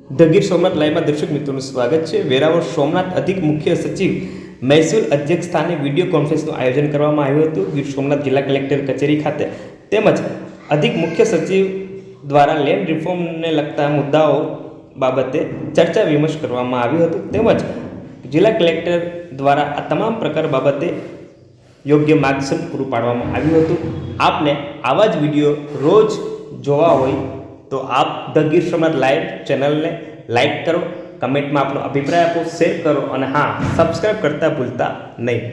The Gir Somnath લાઈવમાં દર્શક મિત્રોનું સ્વાગત છે. વેરાવળ સોમનાથ અધિક મુખ્ય સચિવ મહેસૂલ અધ્યક્ષ સ્થાને વીડિયો કોન્ફરન્સનું આયોજન કરવામાં આવ્યું હતું. ગીર સોમનાથ જિલ્લા કલેક્ટર કચેરી ખાતે તેમજ અધિક મુખ્ય સચિવ દ્વારા લેન્ડ રિફોર્મને લગતા મુદ્દાઓ બાબતે ચર્ચા વિમર્શ કરવામાં આવ્યું હતું. તેમજ જિલ્લા કલેક્ટર દ્વારા આ તમામ પ્રકાર બાબતે યોગ્ય માર્ગદર્શન પૂરું પાડવામાં આવ્યું હતું. આપને આવા જ વીડિયો રોજ જોવા હોય તો આપ ધ ગીર સોમનાથ લાઈવ ચેનલને લાઈક કરો, કમેન્ટમાં આપણો અભિપ્રાય આપો, શેર કરો અને હા સબસ્ક્રાઈબ કરતાં ભૂલતા નહીં.